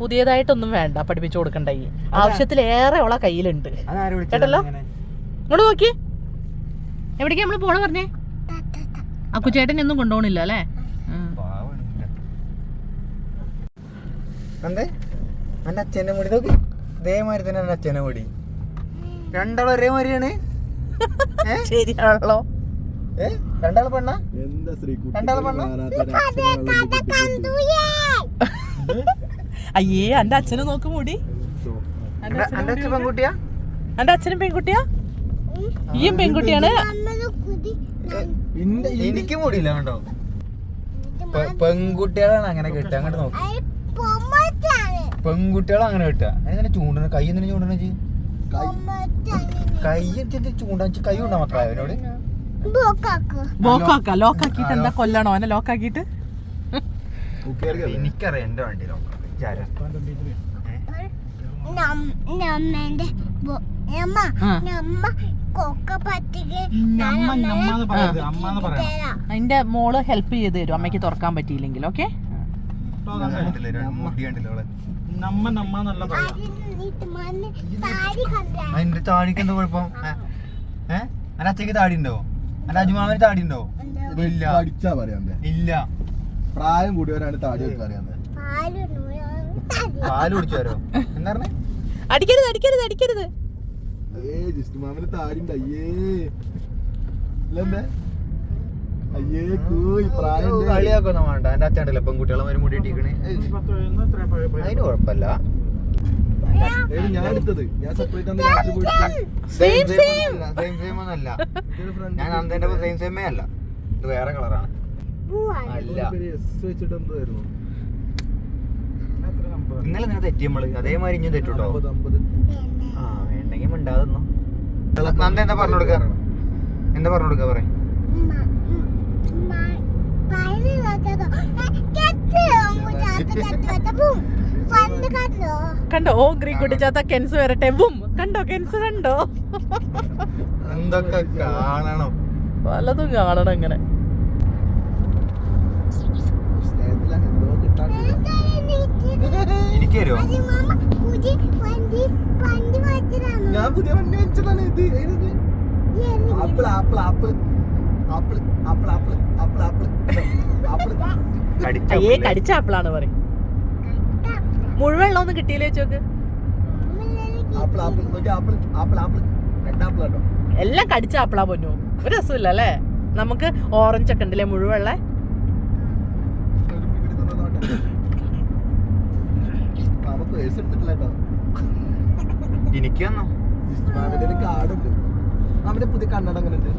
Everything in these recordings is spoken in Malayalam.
പുതിയതായിട്ടൊന്നും വേണ്ട പഠിപ്പിച്ചു കൊടുക്കണ്ട. ഈ ആവശ്യത്തിലേറെ ഉള്ള കയ്യിലുണ്ട്. കേട്ടല്ലോ? ഇങ്ങോട്ട് നോക്കി. എവിടേക്കാ നമ്മൾ പോണ പറഞ്ഞേ? അക്കുച്ചേട്ടൻ ഒന്നും കൊണ്ടുപോകണില്ല അല്ലേ. എന്തേ? എന്റെ അച്ഛന്റെ മുടി നോക്കി. ഇതേമാതിരി തന്നെ മുടി. രണ്ടാളും ഒരേ മാതിരിയാണ് ഏ? ശരിയാണല്ലോ. ഏ? രണ്ടാൾ പെണ്ണ? രണ്ടാൾ പെണ്ണ? അയ്യേ എന്റെ അച്ഛനെ നോക്ക് മുടി. പെൺകുട്ടിയാ? എന്റെ അച്ഛനും പെൺകുട്ടിയാ? ഈയും പെൺകുട്ടിയാണ്. എനിക്ക് മുടിയില്ല കേട്ടോ പെൺകുട്ടികളാണ് അങ്ങനെ കിട്ടുക. അങ്ങോട്ട് നോക്ക്. പെൺകുട്ടികളാണ് അങ്ങനെ കിട്ടുക. അതിനെ ചൂണ്ടണ കൈ എന്തിനു ചൂണ്ടണ ചെയ്യും കൈ എന്തിനാ ചൂണ്ടാ? കൈ കൊണ്ടാ മക്കളെ അവനോട്? ലോക്കാക്ക ലോക്കാക്കിട്ട് എന്താ കൊല്ലണോ? അവനെ ലോക്കാക്കിട്ട് എനിക്കറിയാം എന്റെ വണ്ടി നോക്കാം ചാരാ അമ്മേന്റെ മോൾ ഹെൽപ്പ് ചെയ്ത് തരും. അമ്മയ്ക്ക് തുറക്കാൻ പറ്റിയില്ലെങ്കിൽ ഓക്കെ അതിന്റെ താടിക്ക് എന്താ കുഴപ്പം? ഏഹ് അന്റെ അച്ഛക്ക് താടി ഉണ്ടോ? അതിന്റെ അജുമാവിന് താടി ഉണ്ടോ? ഇല്ല. പ്രായം കൂടിയവരാണ് താടി വെക്കാൻ അറിയാൻ പാൽ വരോ എന്താ പറഞ്ഞേ? അടിക്കരുത് അടിക്കരുത് അടിക്കരുത്. ഏ ജിസ്റ്റ് മാമന് താടി ഉണ്ട് അയ്യേ. ഇല്ലെന്തേ? അയ്യേ കൂയ് പ്രായം ഉണ്ട്. കളിയാക്കൊന്നും വേണ്ട. എന്റെ അച്ഛണ്ടല്ലോ പെൺകുട്ടികളെ ഒരു മുടി ഇട്ടിക്കണേ അതിന് കുഴപ്പമില്ല. ഏത് ഞാൻ എടുത്തത്. ഞാൻ separate same same same same ഒന്നല്ല ഞാൻ അന്തേന്റെ സെയിം സെയിമേ അല്ല. ഇത് വേറെ കളറാണ് അല്ല. വെച്ചിട്ട് എന്തായിരുന്നു ഇന്നലെ ഞാൻ തെറ്റി നമ്മൾ. അതേമാതിരി ഇഞ്ഞും തെറ്റുട്ടോ? ആ വേണ്ടെങ്കിൽ മിണ്ടാതെന്നോ നന്ദ എന്താ പറഞ്ഞു കൊടുക്ക? എന്താ പറഞ്ഞു കൊടുക്ക? പറ കണ്ടോ? ഓ ഗ്രീൻ കുട്ടിച്ചാത്ത കെൻസ് വരട്ടെ. ബും. കണ്ടോ? കെൻസ് കണ്ടോ? എന്തൊക്കെ കാണണം. പലതും കാണണം ഇങ്ങനെ എനിക്ക് തരുമോ ഞാൻ പുതിയ വണ്ടി വെച്ചതാണ് ഇത് apple apple apple apple apple apple apple apple apple കടിച്ച അയ്യേ കടിച്ച ആപ്പിളാണ് പറയും. മുഴുവെള്ളം ഒന്നും കിട്ടിയില്ലേ chalk? Apple apple apple apple apple രണ്ട് കേട്ടോ. എല്ലാം കടിച്ച ആപ്പിളാ പൊന്നു. ഒരു രസമില്ല അല്ലേ? നമുക്ക് ഓറഞ്ച് ഒക്കെ ഉണ്ടല്ലേ മുഴുവെള്ള ഒരു പിടി തന്ന നോട്ടെ. മാമ പേഴ്സ് എടുത്തിട്ടില്ല കേട്ടോ. എനിക്ക് തന്നോ? മാമിന്റെ ഒരു കാർഡുണ്ട് മാമിന്റെ പുതിയ കണ്ണട അങ്ങനെ ഉണ്ട്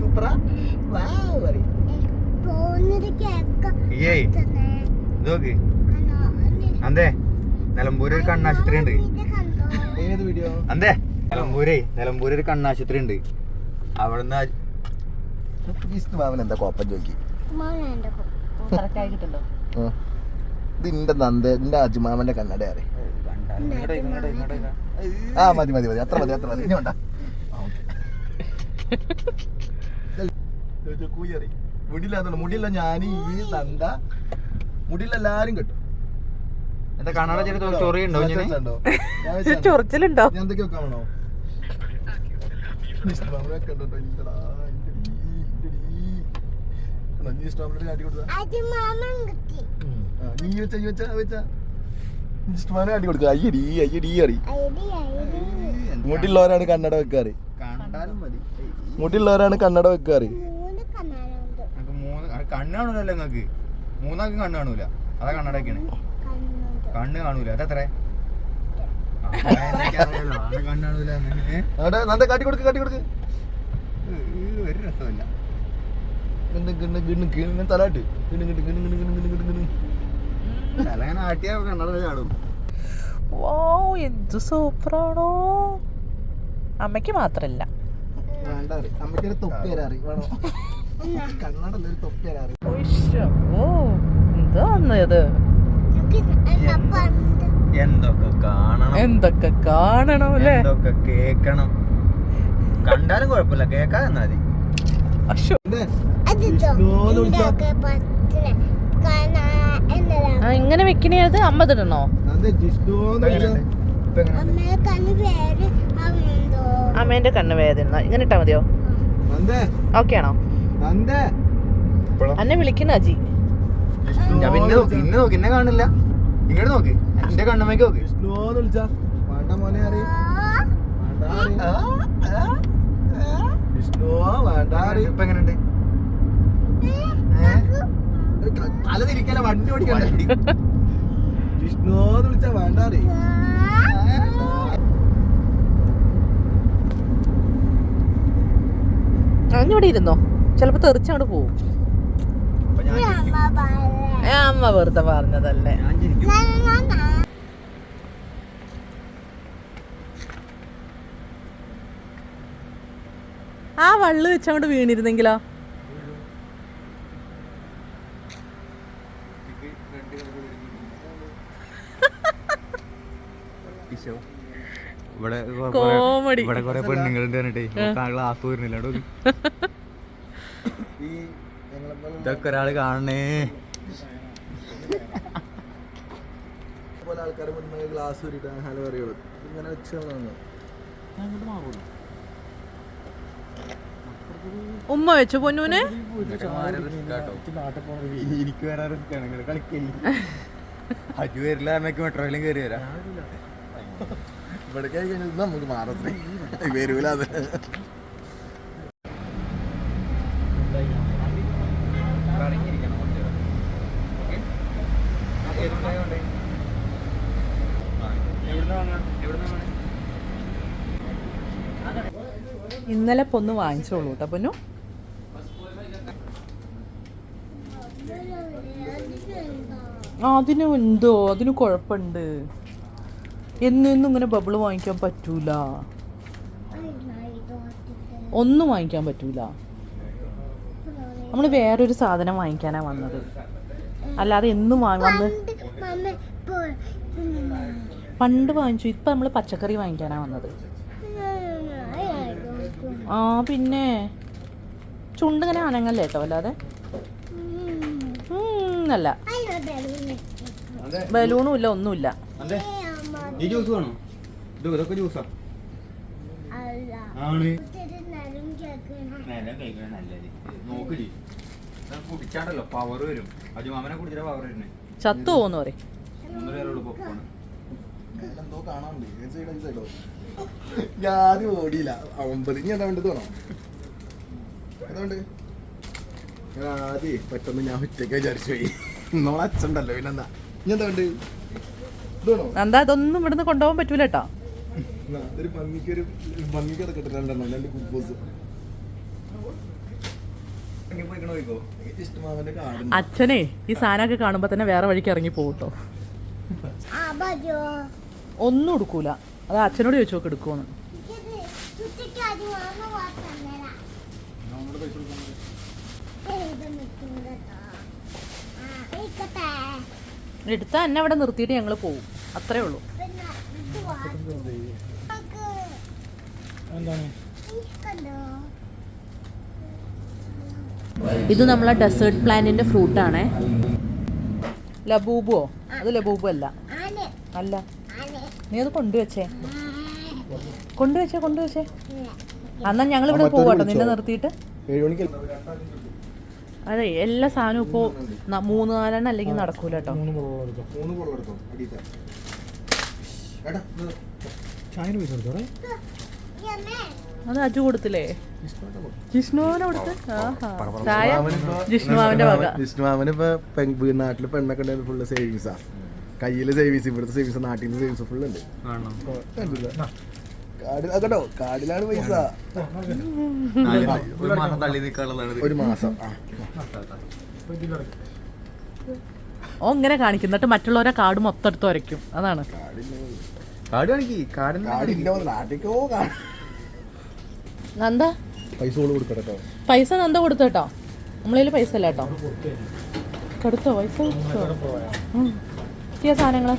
സൂപ്പറാ വാവ് പറയും. കേക്ക ഏയ് ഇത് നോക്ക്. അന്തേ നിലമ്പൂര് ഒരു കണ്ണാശുപത്രി ഉണ്ട്. ഏത് വീഡിയോ? അന്തേ നിലമ്പൂരേ നിലമ്പൂര് ഒരു കണ്ണാശുപത്രി ഉണ്ട്. അവിടുന്ന് എന്താ കോപ്പം ചോദിക്കും? കറക്റ്റ് ആയി നിന്റെ നന്ദ നിന്റെ അജുമാമന്റെ കണ്ണട അറി ആ മതി മതി മതി. അത്ര മതി അത്ര മതി. ഇനി വേണ്ട. കൂയറി മുടിയില്ല ഞാൻ ഈ നന്ദ മുടിയില്ല എല്ലാരും കിട്ടും. ണോ ഞാൻ നീ വെച്ച അടി കൊടുക്കുക അയ്യടി അയ്യടി അറി ഇങ്ങോട്ടുള്ളവരാണ് കണ്ണട വെക്കാറ് ഇങ്ങോട്ടുള്ളവരാണ് കണ്ണട വെക്കാറ് കണ്ണ് നിങ്ങക്ക് മൂന്നാൾക്ക് കണ്ണ് അതാ കണ്ണടക്കാണ് കണ്ണ് കാണൂല അതെത്രേ കാട്ടി കൊടുക്ക് കാട്ടി കൊടുക്ക് ഒരു രസമില്ല തലാട്ട് കിണ്ണു കിട്ടു കിണ്ണു കിട്ടു കിണ്ണു കിണ്ണു കിണ്ണു ഓ എന്ത് സൂപ്പറാണോ. അമ്മയ്ക്ക് മാത്രല്ല. എന്തൊക്കെ കാണണം? അല്ലേ? കേക്കണം? കണ്ടാലും കുഴപ്പമില്ല. കേക്കാതെ മതി. ആ ഇങ്ങനെ വെക്കണേ അത് അമ്പത് ഇടണോ? അമ്മേന്റെ കണ്ണ് വേദന. ഇങ്ങനെ ഇട്ടാ മതിയോ? ഓക്കെ ആണോ? എന്നെ വിളിക്കണ അജി. ഞാൻ പിന്നെ നോക്കി ഇന്നെ നോക്കി എന്നെ കാണില്ല. ഇങ്ങോട്ട് നോക്ക്. എന്റെ കണ്ണമ്മയ്ക്ക് നോക്ക്. വിഷ്ണു വേണ്ട ഇപ്പൊ എങ്ങനെയുണ്ട് തല തിരിക്കല വണ്ടി ഓടിക്കണ്ട? വിഷ്ണു എന്ന് വിളിച്ചാ വേണ്ട അറിയും അങ്ങോട്ട് ഇരുന്നോ? ചിലപ്പോ തെറിച്ചങ്ങോട്ട് പോവും. അപ്പൊ ഞാൻ ചിരിക്കും. അമ്മ വെറുതെ പറഞ്ഞതല്ലേ. ആ വള്ളു വെച്ചങ്ങോട്ട് വീണിരുന്നെങ്കിലോ? ഇവിടെ കോമഡി. ഇവിടെ കൊറേ പെണ്ണുങ്ങളുണ്ട് പറഞ്ഞിട്ടേ. ക്ലാസ് വരുന്നില്ല. ഇതൊക്കെ ഒരാൾ കാണണേ. മുന്നേ ഗ്ലാസ് ഹലോ അറിയുള്ളൂ ഇങ്ങനെ വെച്ച് ഉമ്മ വെച്ചു പൊന്നൂന്? എനിക്ക് വരാൻ റിസ്ക് ആണ്. ഇങ്ങനെ കളിക്കില്ല. അജു വരില്ല. എന്നൊക്കെ മെട്രോയിലും കയറി വരാം. ഇവിടെ കഴിഞ്ഞാൽ നമുക്ക് മാറത്തില്ല വരൂല അത്. ഇന്നലെ പൊന്ന് വാങ്ങിച്ചോളൂ കേട്ടോ പൊന്നു. അതിന് എന്തോ? അതിനു കുഴപ്പമുണ്ട്. എന്നും ഇങ്ങനെ ബബിൾ വാങ്ങിക്കാൻ പറ്റൂല. ഒന്നും വാങ്ങിക്കാൻ പറ്റൂല. നമ്മൾ വേറൊരു സാധനം വാങ്ങിക്കാനാ വന്നത്. അല്ലാതെ എന്നും വാങ്ങി വന്ന് പണ്ട് വാങ്ങിച്ചു. ഇപ്പം നമ്മൾ പച്ചക്കറി വാങ്ങിക്കാനാ വന്നത്. ആ പിന്നെ ചുണ്ടിങ്ങനെ അനങ്ങല്ലേ കേട്ടോ അല്ലാതെ അല്ല. ബലൂണും ഇല്ല ഒന്നുമില്ല. ഈ ജ്യൂസ് വേണോ? ഇത് ഇതൊക്കെ ജ്യൂസാ അല്ല. ആണ്. കഴിക്കണം നല്ലത്. നോക്ക് കുടിച്ചാണ്ടല്ലോ പവർ വരും. അജുമാമനെ കുടിച്ചാൽ പവർ വരുന്നേ. ചത്തു പോകുന്നു പറയും. എന്തോ കാണാനുണ്ട്. ഏത് സൈഡോ ഈ സൈഡോ ഞാൻ ആദ്യം ഓടിയില്ല. ഒമ്പത് ഇനി എന്താ വേണ്ടത് വേണോ? അതുകൊണ്ട് ഞാൻ ആദ്യം പെട്ടെന്ന് ഞാൻ ഒറ്റയ്ക്ക് വിചാരിച്ചു പോയി. നമ്മളെ അച്ഛണ്ടല്ലോ പിന്നെന്താ? ഇനി എന്താ വേണ്ടത്? ഇത് അതൊന്നും എന്താ ഇതൊന്നും ഇവിടുന്ന് കൊണ്ടുപോകാൻ പറ്റൂല കേട്ടോ അച്ഛനെ ഈ സാധനമൊക്കെ കാണുമ്പോ തന്നെ വേറെ വഴിക്ക് ഇറങ്ങി പോകട്ടോ ഒന്നും എടുക്കൂല. അത് അച്ഛനോട് ചോദിച്ചു നോക്ക് എടുക്കുമെന്ന് ഇക്കട്ടെ എടുത്താൽ എന്നെ അവിടെ നിർത്തിയിട്ട് ഞങ്ങൾ പോകും അത്രേ ഉള്ളൂ. പിന്നെ ഇത് നമ്മളെ ഡെസേർട്ട് പ്ലാന്റിന്റെ ഫ്രൂട്ടാണേ ലബൂബോ? അത് ലബൂബോ അല്ല. ആനെ അല്ല. ആനെ നീ അത് കൊണ്ടുവച്ചേ. കൊണ്ടുവച്ചേ കൊണ്ടുവച്ചേ. അന്നാ ഞങ്ങൾ ഇവിടെ പോവാട്ടോ. നിന്നെ? നിർത്തിയിട്ട്. ഏഴ് മണിക്ക് അതെ എല്ലാ സാധനവും ഇപ്പോൾ മൂന്ന് നാലെണ്ണം അല്ലെങ്കിൽ നടക്കൂല കേട്ടോ. അത് അജു കൊടുത്തില്ലേ? ജിഷ്ണുവിനെ കൊടുത്ത്? ആഹാ. ചായ? ജിഷ്ണുമാവിന്റെ വക. ഇപ്പൊ നാട്ടിൽ പെണ്ണൊക്കെ ഉണ്ടായിരുന്നു ഫുള്ള് സേവിങ്സാ കയ്യിൽ സേവിങ്സ് ഇവിടുത്തെ സേവിങ്സ് നാട്ടിൽ നിന്ന് സേവിങ്സ് ഫുള്ള് ഉണ്ട് കേട്ടോ കാർഡിലാണ് പൈസ. ഒരു മാസം ഓ ഇങ്ങനെ കാണിക്കും. എന്നിട്ട് മറ്റുള്ളവരെ കാട് മൊത്തം എടുത്ത് വരയ്ക്കും. അതാണ്. കാണിക്കി. നന്ദ? പൈസ കൊടുക്കട്ടോ പൈസ നന്ദ കൊടുത്തോ കേട്ടോ. നമ്മളതിൽ പൈസ അല്ല കേട്ടോ. കൊടുത്തോ? പൈസ കൊടുത്തോ? സാധനങ്ങൾ കിട്ടിയ സാധനങ്ങൾ.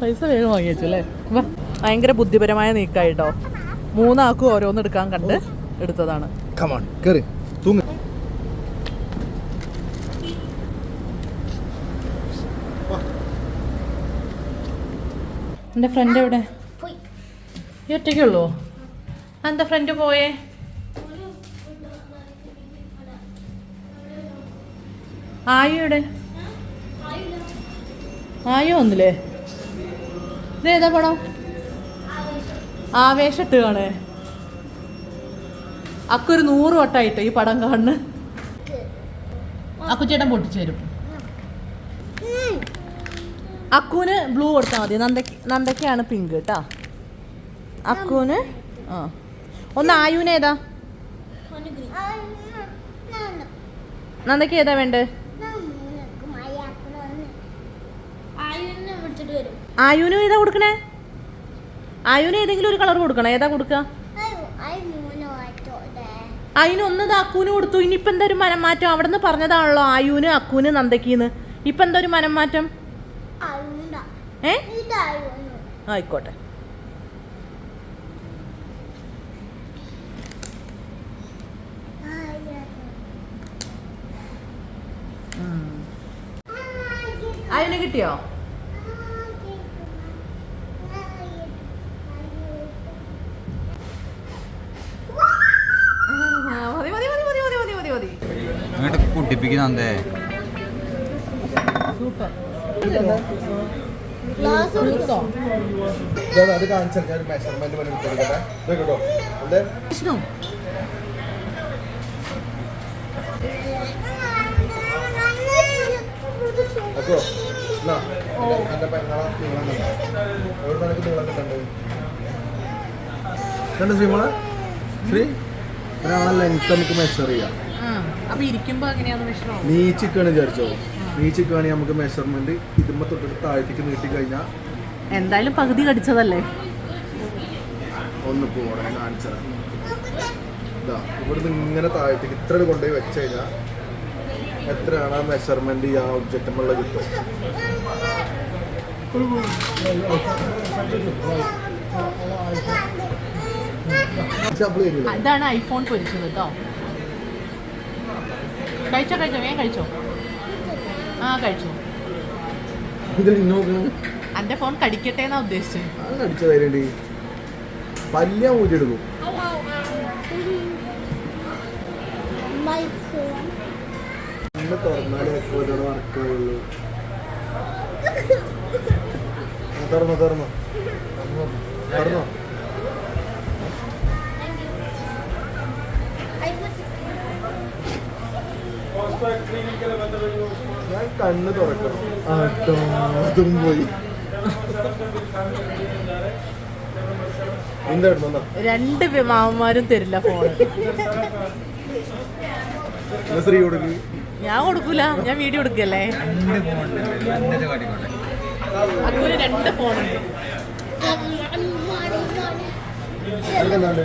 പൈസ വേഗം വാങ്ങി വെച്ചു അല്ലേ ഭയങ്കര ബുദ്ധിപരമായ നീക്കായിട്ടോ? മൂന്നാക്കും ഓരോന്ന് എടുക്കാൻ കണ്ട് എടുത്തതാണ്. കമാൺ കേറി. തൂങ്ങ്. എന്റെ ഫ്രണ്ട് എവിടെ? പോയി. ഈ ഒറ്റയ്ക്കുള്ളൂ? എന്താ ഫ്രണ്ട് പോയേ? ആയോ എവിടെ? ആയോ ഒന്നില്ലേ ഇത് ഏതാ പടം? ആവേശട്ട് കാണേ അക്കൊരു നൂറ് വട്ടായിട്ടോ ഈ പടം കാണുന്നു? അക്കുച്ചേട്ടൻ പൊട്ടിച്ചു തരും. അക്കുവിന് ബ്ലൂ കൊടുത്താൽ മതി. നന്ദക്ക് നന്ദക്കാണ് പിങ്ക് കേട്ടോ. അക്കുവിന് ആ. ഒന്ന് ആയുവിന് ഏതാ നന്ദയ്ക്ക് ഏതാ വേണ്ടത് ആയുനെ ആയുവിനും ഏതാ കൊടുക്കണേ? ആയുന് ഏതെങ്കിലും ഒരു കളർ കൊടുക്കണം. ഏതാ കൊടുക്കുക അക്കൂന് അതിന് ഒന്ന് ഇത് അക്കുവിന് കൊടുത്തു. ഇനിയിപ്പോൾ എന്താ ഒരു മനം മാറ്റം അവിടെ നിന്ന് പറഞ്ഞതാണല്ലോ ആയുന് അക്കൂന് നന്ദക്കീന്ന്. ഇപ്പം എന്താ ഒരു മനം മാറ്റം ഏ? ആയിക്കോട്ടെ. അയിന് കിട്ടിയോ? കൊടുത്തോ അത് കാണിച്ചാൽ ഞാൻ മെഷർമെന്റ് പണി കൊടുക്കട്ടെ ഇത് കേട്ടോ അല്ലേ വിഷ്ണു. അപ്പോ എന്നാ എന്റെ പെങ്ങളെ നീളം കണ്ടോ എവിടെ നിനക്ക് നീളം കണ്ടത് കണ്ടു ശ്രീമോളെ ശ്രീ? ഒരാളെ ലെങ്ത് നമുക്ക് മെഷർ ചെയ്യാം. ആ അപ്പൊ ഇരിക്കുമ്പോ എങ്ങനെയാന്ന് വിഷ്ണു നീ ചിക്കാണ് വിചാരിച്ചോ നീ ചിക്കാണെങ്കിൽ നമുക്ക് മെഷർമെന്റ് ഇതുമ്പോ തൊട്ടിട്ട് താഴത്തേക്ക് നീട്ടി കഴിഞ്ഞാൽ എന്തായാലും പകുതി കടിച്ചതല്ലേ ഒന്ന് പോടെ കാണിച്ചത് ഇതാ ഇവിടുന്ന് ഇങ്ങനെ താഴത്തേക്ക് ഇത്ര കൊണ്ടുപോയി വെച്ച് കഴിഞ്ഞാൽ എത്രയാണ് ആ മെഷർമെന്റ് ആ ഒബ്ജക്റ്റുമുള്ള കിട്ടും അതാണ് ഐഫോൺ പൊരിച്ചത് കേട്ടോ കഴിച്ചോ കഴിച്ചോ വേഗം കഴിച്ചോ. ആ കഴിച്ചോ. എന്റെ ഫോൺ കടിക്കട്ടെ എന്നാ ഉദ്ദേശിച്ചത് തരേണ്ടി പല്ലിയ ഊരിയെടുക്കും ഞാൻ കണ്ണ് തുറക്കണം. ആട്ടോ അതും പോയി. രണ്ട് മാമന്മാരും തരില്ല ഫോൺ എന്നാ ശ്രീ കൊടുക്ക്? ഞാൻ കൊടുക്കൂല. ഞാൻ വീഡിയോ എടുക്കല്ലേ? രണ്ട് ഫോണുണ്ട് അതൊക്കെ എന്താണ്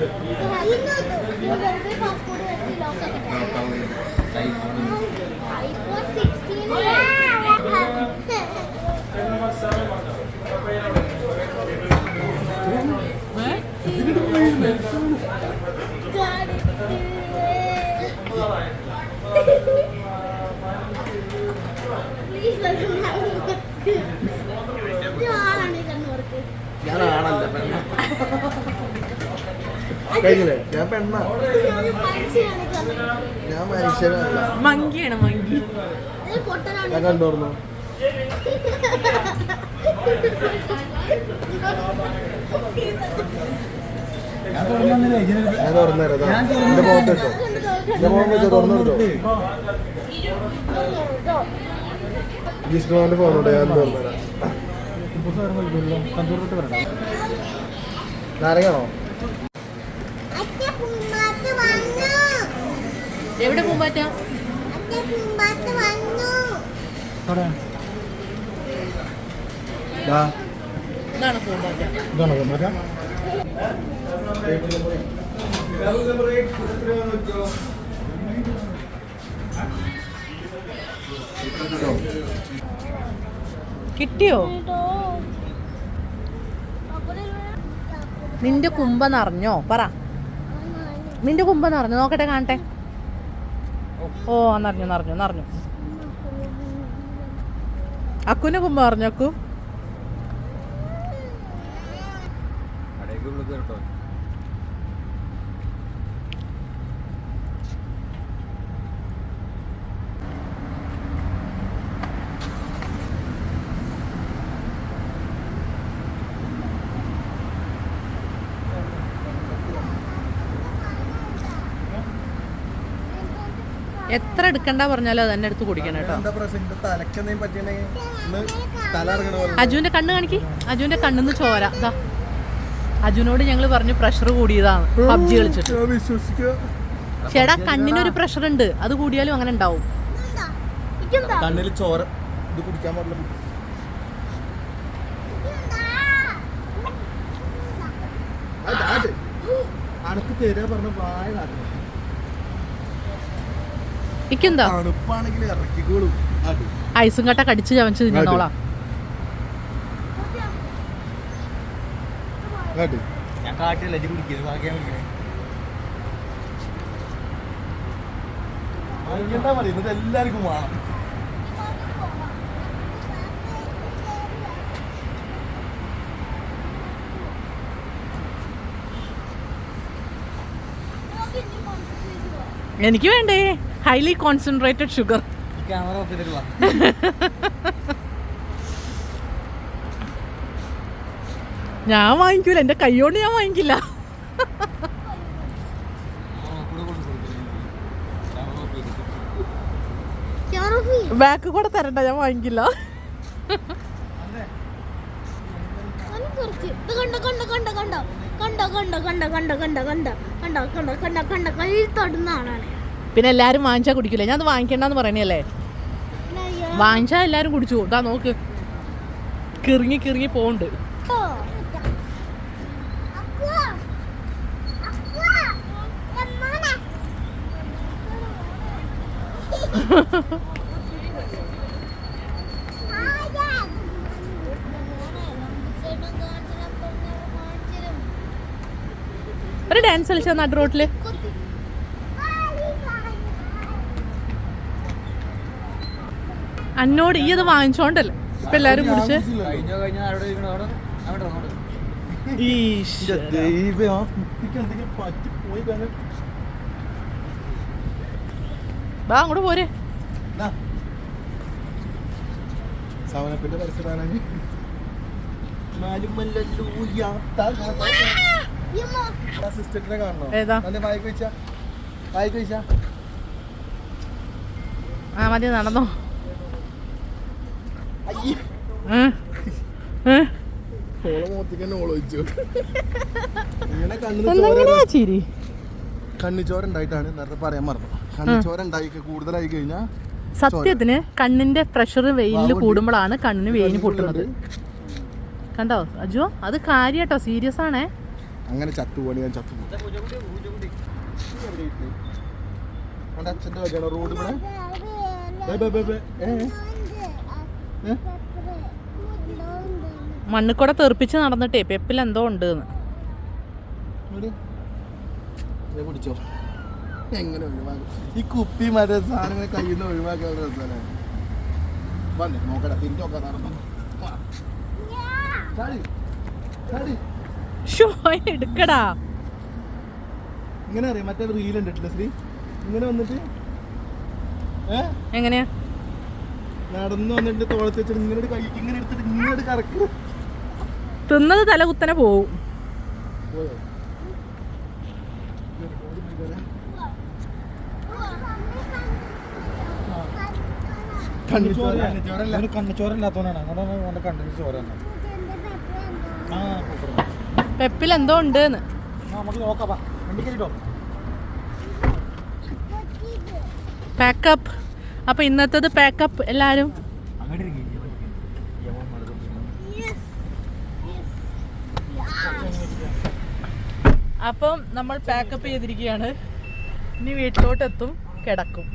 പാസ്പോർട്ട് വെച്ച് ലോക്ക് ഐഫോൺ ആണല്ല പെണ്ണ. കഴിഞ്ഞില്ലേ ഞാൻ പെണ്ണ ഞാൻ മനുഷ്യനല്ല. മങ്കിയാണ് മങ്കി. ഞാൻ കണ്ടോർന്നു ഞാൻ എന്റെ എവിടെ പൂമ്പാറ്റ? ദാ ഇതാണ് കൊണ്ടുവരാ കിട്ടിയോ? നിന്റെ കുമ്പ നിറഞ്ഞോ? പറ. നിന്റെ കുമ്പ നിറഞ്ഞു? നോക്കട്ടെ കാണട്ടെ. ഓ നിറഞ്ഞു നിറഞ്ഞു നിറഞ്ഞു. അക്കുന്റെ കുമ്പ് നിറഞ്ഞു അക്കു എത്ര എടുക്കണ്ട പറഞ്ഞാലും അത് തന്നെ എടുത്ത് കുടിക്കണം കേട്ടോ. അജുവിന്റെ കണ്ണ് കാണിക്ക്. അജുവിന്റെ കണ്ണിന്ന് ചോര. ദാ. അജുനോട് ഞങ്ങൾ പറഞ്ഞു പ്രഷർ കൂടിയതാണ്. പബ്ജി കളിച്ചിട്ട്. ചേടാ കണ്ണിനൊരു പ്രഷർ ഉണ്ട് അത് കൂടിയാലും അങ്ങനെ ഉണ്ടാവും? കണ്ണിൽ ചോര ഇത് കുടിക്കാൻ പാടില്ല. അനക്ക് തരാ പറഞ്ഞ വായ കാട്ടണം ഇക്കെന്താ ഐസും കട്ട കടിച്ച് ചവച്ച് തിന്നോളാം. എല്ലാവർക്കും വേണം. എനിക്ക് വേണ്ടേ? Highly concentrated sugar camera off ചെയ്തിട്ട് വാ ഞാൻ വാങ്ങിക്കൂല എന്റെ കൈയോണ്ട് ഞാൻ വാങ്ങിക്കില്ല. ബാക്ക് കൂടെ തരണ്ട ഞാൻ വാങ്ങിക്കില്ല ഒന്ന് കുറച്ച്. കണ്ട കണ്ട കണ്ട കണ്ട കണ്ട കണ്ട കണ്ട കണ്ട കണ്ട കണ്ട കണ്ട കണ്ട കണ്ട കണ്ട കണ്ട കണ്ട കണ്ട ആളാണ്. പിന്നെ എല്ലാരും വാങ്ങിച്ചാ കുടിക്കില്ല ഞാൻ അത് വാങ്ങിക്കണ്ടെന്ന് പറയണല്ലേ വാങ്ങിച്ചാൽ എല്ലാവരും കുടിച്ചു. ഇതാ നോക്ക്. കിറങ്ങി കിറങ്ങി പോണ്ട്. ഒരു ഡാൻസ് കളിച്ചാ നാട്ടു റോട്ടിൽ? അന്നോട് ഈ അത് വാങ്ങിച്ചോണ്ടല്ലേ? ഇപ്പൊ എല്ലാരും കുടിച്ച്. അങ്ങോട്ട് വാ പോരെ സവനപ്പിന്റെ പരസ്യമാണ് കാണണോ? വായിക്ക് ആ മതി നടന്നോ അയ്യേ ഏ? ഏ? ഓളെ മോത്തിക്ക് തന്നെ ഓൾ വെച്ചു ഇങ്ങനെ കണ്ണിന് ചോര എന്തെങ്ങനെയാ ചിരി കണ്ണിച്ചോര ഉണ്ടായിട്ടാണ്. നേരത്തെ പറയാൻ മറന്നു. കണ്ണിച്ചോര ഉണ്ടായി കൂടുതലായി കഴിഞ്ഞാൽ സത്യത്തിന് കണ്ണിന്റെ പ്രഷർ വെയിലിൽ കൂടുമ്പോഴാണ് കണ്ണിന് വെയിന് പൊട്ടുന്നത്. കണ്ടോ? അജു അത് കാര്യട്ടോ സീരിയസ് ആണേ. അങ്ങനെ ചത്തുപോലെ ഞാൻ ചത്തു അച്ഛന്റെ റോഡ് ഇവിടെ ബേ, ബേ, ബേ, ബേ. ഏ, ഏ? മണ്ണിൽ കൂടെ തെറിപ്പിച്ച് നടന്നിട്ടേ പെപ്പിൽ എന്തോ ഉണ്ട് പിടിച്ചോ. എങ്ങനെ ഒഴിവാക്കും? ഈ കുപ്പി മറ്റേ സാധനങ്ങൾ കയ്യിൽ നിന്ന് ഒഴിവാക്കാൻ രസമല്ലേ? വന്നേ നോക്കടാ തിരിഞ്ഞു നടന്നു. എടുക്കടാ. ഇങ്ങനെ അറിയാം മറ്റേ റീൽ ഉണ്ടിട്ടില്ല ശ്രീ? ഇങ്ങനെ വന്നിട്ട്? എങ്ങനെയാ? നടന്നു വന്നിട്ട് തോളത്ത് വെച്ചിട്ട് ഇങ്ങനെ കൈക്ക് ഇങ്ങനെ എടുത്തിട്ട് ഇങ്ങനെ കറക്ക്. തിന്നത് തല കുത്തനെ പോവും. കണ്ണിന് ചോര പെപ്പിൽ എന്തോ ഉണ്ട് എന്ന് നമുക്ക് നോക്കാം പാക്കപ്പ് അപ്പൊ ഇന്നത്തത് പാക്കപ്പ് എല്ലാരും? അപ്പം നമ്മൾ പാക്കപ്പ് ചെയ്തിരിക്കുകയാണ്. ഇനി വീട്ടിലോട്ടെത്തും കിടക്കും.